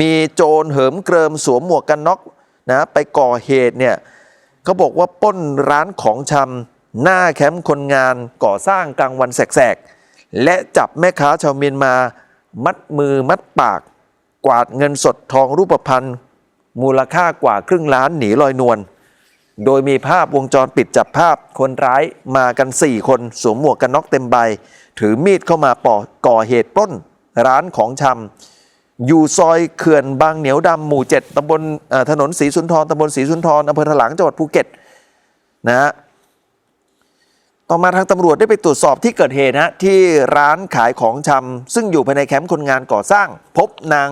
มีโจรเหิมเกริมสวมหมวกกันน็อกนะไปก่อเหตุเนี่ยเขาบอกว่าป้นร้านของชำหน้าแคมป์คนงานก่อสร้างกลางวันแสกๆ และจับแม่ค้าชาวเมียนมา มัดมือมัดปาก กวาดเงินสดทองรูปพรรณมูลค่ากว่าครึ่งล้านหนีลอยนวลโดยมีภาพวงจรปิดจับภาพคนร้ายมากัน 4 คนสวมหมวกกันน็อกเต็มใบ ถือมีดเข้ามาปอก่อเหตุปล้นร้านของชำ อยู่ซอยเขื่อนบางเหนียวดำหมู่7ตำบลถนนศรีสุนทรตำบลศรีสุนทรอำเภอถลางจังหวัดภูเก็ตนะฮะต่อมาทางตำรวจได้ไปตรวจสอบที่เกิดเหตุนะที่ร้านขายของชำซึ่งอยู่ภายในแคมป์คนงานก่อสร้าง พบนาง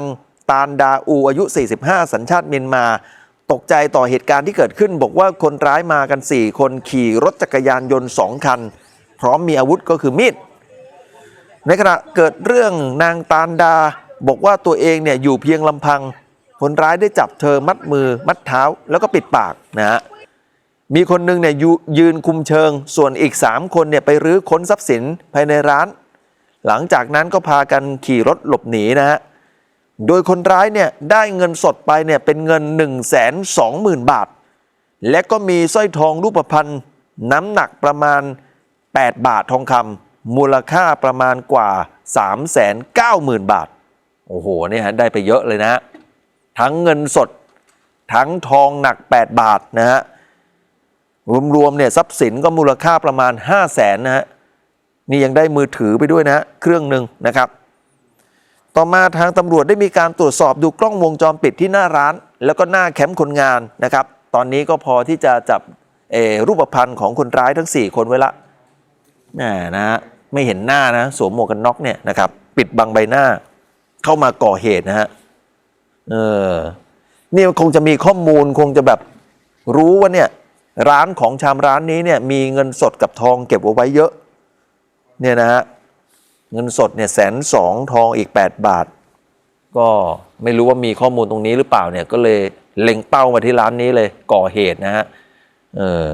ตาลดาอูอายุ 45 สัญชาติเมียนมา ตกใจต่อเหตุการณ์ที่เกิดขึ้น บอกว่าคนร้ายมากัน 4 คนขี่รถจักรยานยนต์ 2 คัน พร้อมมีอาวุธก็คือมีดในขณะเกิดเรื่องนางตาลดา บอกว่าตัวเองเนี่ยอยู่เพียงลำพังคนร้ายได้จับเธอมัดมือ มัดเท้าแล้วก็ปิดปากนะฮะมีคนหนึงเนี่ยยยืนคุมเชิง ส่วนอีก 3 คนเนี่ยไปรื้อค้นทรัพย์สินภายในร้าน หลังจากนั้นก็พากันขี่รถหลบหนีนะฮะโดยคนร้ายเนี่ยได้เงินสดไปเนี่ยเป็นเงิน 1 2 0 0 0 0 บาท และก็มีสร้อยทองรูปพรรณน้ำหนักประมาณ 8 บาททองคำมูลค่าประมาณกว่า 3 9 0 0 0 0 บาท โอ้โหเนี่ยฮะได้ไปเยอะเลยนะ ทั้งเงินสด ทั้งทองหนัก 8 บาทนะฮะรวมๆเนี่ยทรัพย์สินก็มูลค่าประมาณ 5 0 0แสนนะฮะนี่ยังได้มือถือไปด้วยนะฮะเครื่องหนึ่งนะครับ ต่อมาทางตำรวจได้มีการตรวจสอบดูกล้องวงจรปิดที่หน้าร้าน แล้วก็หน้าแคมป์คนงานนะครับ ตอนนี้ก็พอที่จะจับรูปพรรณของคนร้ายทั้ง 4 คนไว้ละแหมนะฮะไม่เห็นหน้านะ สวมหมวกกันน็อกเนี่ยนะครับ ปิดบังใบหน้า เข้ามาก่อเหตุนะฮะเออนี่คงจะมีข้อมูลคงจะแบบรู้ว่าเนี่ยร้านของชามร้านนี้เนี่ยมีเงินสดกับทองเก็บเอาไว้เยอะเนี่ยนะฮะเงินสดเนี่ยแสนสองทองอีก 8 บาท ก็ไม่รู้ว่ามีข้อมูลตรงนี้หรือเปล่าเนี่ยก็เลยเล็งเป้ามาที่ร้านนี้เลยก่อเหตุนะฮะเออ